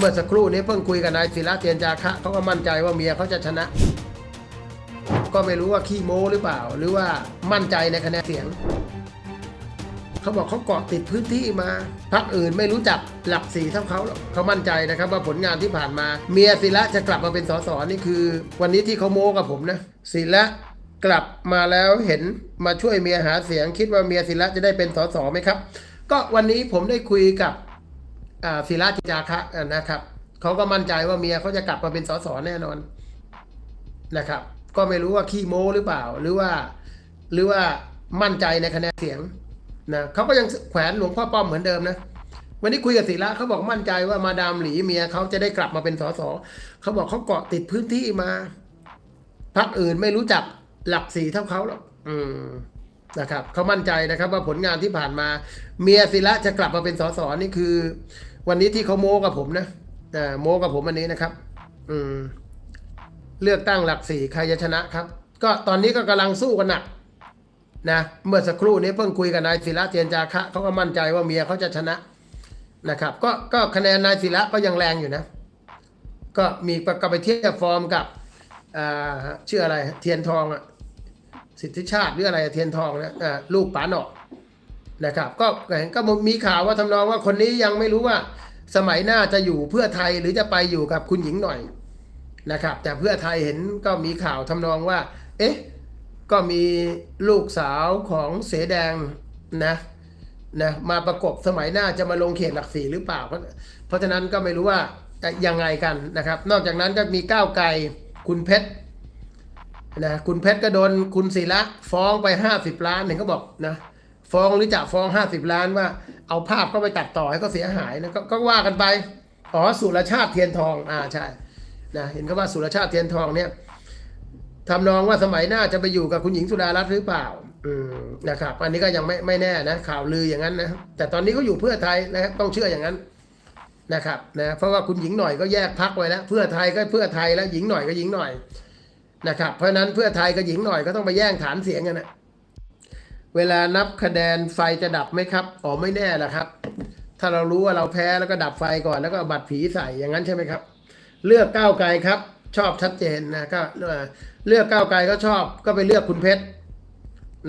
เมื่อสักครู่นี้เพิ่งคุยกับนายศิระเทียนจาคะเขาก็มั่นใจว่าเมียเขาจะชนะ ก็ไม่รู้ว่าขี้โม้หรือเปล่า หรือว่ามั่นใจในคะแนนเสียง เขาบอกเขาเกาะติดพื้นที่มาพักอื่นไม่รู้จักหลักสีเท่าเขาหรอกเขามั่นใจนะครับว่าผลงานที่ผ่านมา เมียศิระจะกลับมาเป็นสสนี่คือ วันนี้ที่เขาโม้กับผมนะศิระกลับมาแล้วเห็นมาช่วยเมียหาเสียง คิดว่าเมียศิระจะได้เป็นสสไหมครับ ก็วันนี้ผมได้คุยกับ ศิระจิจาคะนะครับเขาก็มั่นใจว่าเมียเขาจะกลับมาเป็นสสแน่นอนนะครับ ก็ไม่รู้ว่าขี้โม้หรือเปล่า หรือว่า หรือว่ามั่นใจในคะแนนเสียงนะเขาก็ยังแขวนหลวงพ่อป้อมเหมือนเดิมนะวันนี้คุยกับศิระเขาบอกมั่นใจว่ามาดามหลีเมียเขาจะได้กลับมาเป็นสสเขาบอกเขาเกาะติดพื้นที่มาพักอื่นไม่รู้จักหลักสีเท่าเขาหรอกอืมนะครับเขามั่นใจนะครับ ว่าผลงานที่ผ่านมา เมียศิระจะกลับมาเป็นสสนี่คือ วันนี้ที่เขาโม้กับผมนะอ่โม้กับผมวันนี้นะครับ อืม เลือกตั้งหลักสี่ใครจะชนะครับ ก็ตอนนี้ก็กำลังสู้กันหนักนะ เมื่อสักครู่นี้เพิ่งคุยกับนายศิระเทียนจาคะเขาก็มั่นใจว่าเมียเขาจะชนะนะครับ ก็ก็คะแนนนายศิระก็ยังแรงอยู่นะ ก็มีก็ไปเทียบฟอร์มกับอ่าชื่ออะไรเทียนทองอะสิทธิชาติหรืออะไรเทียนทองนะอ่าลูกป๋าหนอก นะครับ ก็เห็นก็มีข่าวว่าทำนองว่าคนนี้ยังไม่รู้ว่า สมัยหน้าจะอยู่เพื่อไทยหรือจะไปอยู่กับคุณหญิงหน่อยนะครับ แต่เพื่อไทยเห็นก็มีข่าวทำนองว่า เอ๊ะก็มีลูกสาวของเสแดงนะนะมาประกบสมัยหน้าจะมาลงเขตหลักสี่หรือเปล่า เพราะเพราะฉะนั้นก็ไม่รู้ว่าจะยังไงกันนะครับ นอกจากนั้นก็มีก้าวไกลคุณเพชรนะคุณเพชรก็โดนคุณศิระฟ้องไป 50 ล้านเห็นก็บอกนะ ฟ้องหรือจะฟ้อง50ล้านว่า เอาภาพก็ไปตัดต่อให้ก็เสียหายนะกก็ว่ากันไปอ๋อสุรชาติเทียนทองอ่าใช่นะเห็นก็ว่าสุรชาติเทียนทองเนี่ยทำนองว่าสมัยหน้าจะไปอยู่กับคุณหญิงสุดารัตน์หรือเปล่าอืมนะครับ อันนี้ก็ยังไม่ไม่แน่นะข่าวลืออย่างนั้นนะแต่ตอนนี้เขาอยู่เพื่อไทยนะครับต้องเชื่ออย่างนั้นนะครับนะเพราะว่าคุณหญิงหน่อยก็แยกพักไว้แล้ว เพื่อไทยก็เพื่อไทยแล้วหญิงหน่อยก็หญิงหน่อยนะครับเพราะฉะนั้นเพื่อไทยกับหญิงหน่อยก็ต้องไปแย่งฐานเสียงกันนะ เวลานับคะแนนไฟจะดับไหมครับ อ๋อไม่แน่ละครับ ถ้าเรารู้ว่าเราแพ้แล้วก็ดับไฟก่อนแล้วก็เอาบัตรผีใส่อย่างนั้นใช่ไหมครับ เลือกก้าวไกลครับ ชอบชัดเจนนะก็เลือกก้าวไกลก็ชอบก็ไปเลือกคุณเพชร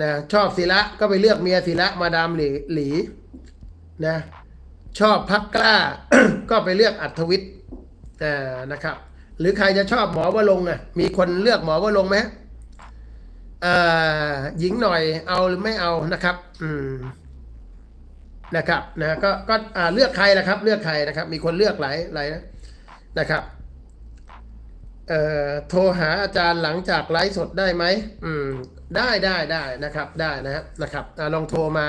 นะชอบศิระก็ไปเลือกเมียศิระมาดามหลีหลีนะชอบพักกล้าก็ไปเลือกอัธวิทย์อ่นะครับ หรือใครจะชอบหมอวรงอะมีคนเลือกหมอวรงไหม หญิงหน่อยเอาหรือไม่เอานะครับ อืมนะครับนะก็ก็อ่าเลือกใครนะครับ เลือกใครนะครับ มีคนเลือกหลายหลายนะนะครับเอ่อโทรหาอาจารย์หลังจากไลฟ์สดได้ไหมอืม ได้ได้ได้นะครับ ได้นะครับนะครับอลองโทรมา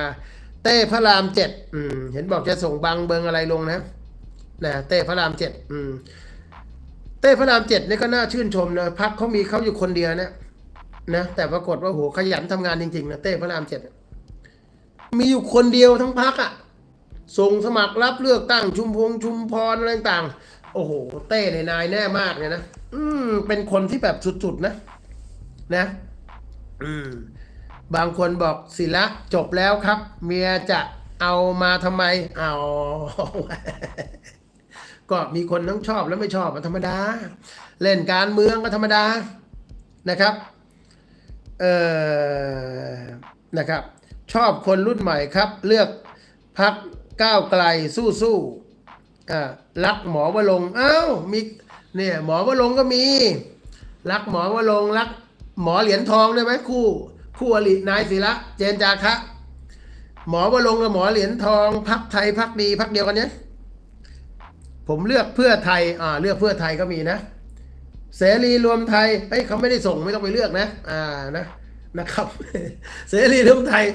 เต้พระรามเจ็ดอืม เห็นบอกจะส่งบังเบิงอะไรลงนะนะเต้พระรามเจ็ดอืม เต้พระรามเจ็ดนี่ก็น่าชื่นชมนะพักเขามีเขาอยู่คนเดียวนะ นะแต่ปรากฏว่าโหขยันทำงานจริงๆนะเต้พระรามเจ็ดมีอยู่คนเดียวทั้งพักอะ่ะ ส่งสมัครรับเลือกตั้งชุมพงชุมพรอะไรต่างๆโอ้โห เต้ในนายแน่มากเลยนะอืม เป็นคนที่แบบสุดๆนะ นะ อืม บางคนบอกศิละจบแล้วครับ เมียจะเอามาทำไม เอา ก็มีคนทั้งชอบและไม่ชอบมันธรรมดา เล่นการเมืองก็ธรรมดานะครับเอ่อ นะครับ ชอบคนรุ่นใหม่ครับ เลือกพักก้าวไกลสู้สู้อ่ารักหมอวรงค์อ้ามีเนี่ยหมอวรงก็มี รักหมอวรงรักหมอเหรียญทองได้ไหมคู่ คู่อรินายศิระเจนจาคะหมอวรงกับหมอเหรียญทองพักไทยพักดีพักเดียวกันเนี้ยผมเลือกเพื่อไทยอ่าเลือกเพื่อไทยก็มีนะ เสรีรวมไทยเฮ้ยเขาไม่ได้ส่งไม่ต้องไปเลือกนะ อ่านะนะครับ เสรีรวมไทย